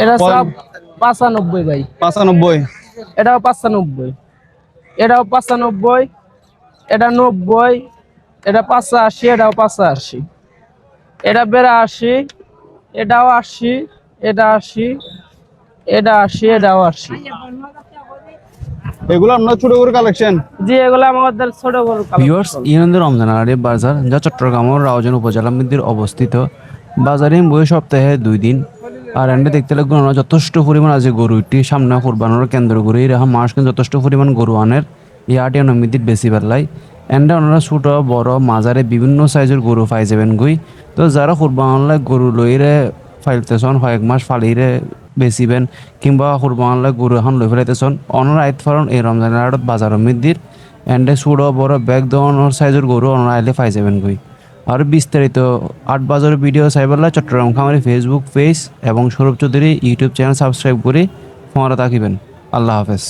এটা সব পাঁচানব্বই ভাই। পাঁচানব্বই। এটাও পাঁচানব্বই। এটাও পাঁচানব্বই এটা নব্বই এটা পাঁচাশি এটাও পাঁচাশি। এটা বেড়াশি এটাও আশি এটা আশি এটা আশি এটাও আশি। এগুলো আপনার ছোট করে কালেকশন জি এগুলো আমাদের ছোট বড় ভিউয়ার্স ইরানদের রমজানারি বাজার যা চট্টগ্রামের রাউজান উপজেলা মধ্যে অবস্থিত। বাজারে বই সপ্তাহে দুই দিন আর এন্ডে দেখতে লাগবে ওনারা যথেষ্ট পরিমাণ আছে গরুটি সামনে কোরবানোর কেন্দ্র করে এরকম মানুষ কিন্তু যথেষ্ট পরিমাণ গরু আনের। এই আটি অনুমিতির বেশি বেলাই এন্ডে ওনারা ছোট, বড় মাজারে বিভিন্ন সাইজের গরু পাই যাবেন গই। তো যারা কোরবানলে গরু লইরে ফাইলতেছন, কয়েক মাস ফালিরে বেচিবেন, কিংবা কোরবানলে গরু এখন লই ফেলাইতেছন, অনারা আইত ফারণ এই রমজানের বাজারের মধ্যে এন্ডে ছোট, বড় ব্যাগ ধরনের সাইজের গরু অনারা আইলে পাই যাবেন গই। আর বিস্তারিত আট বাজার ভিডিও সাইবাল্লা চট্টগ্রাম খামারি ফেসবুক পেজ এবং Sourav Chowdhury YouTube channel subscribe করে ফোনরা থাকিবেন আল্লাহ হাফেজ।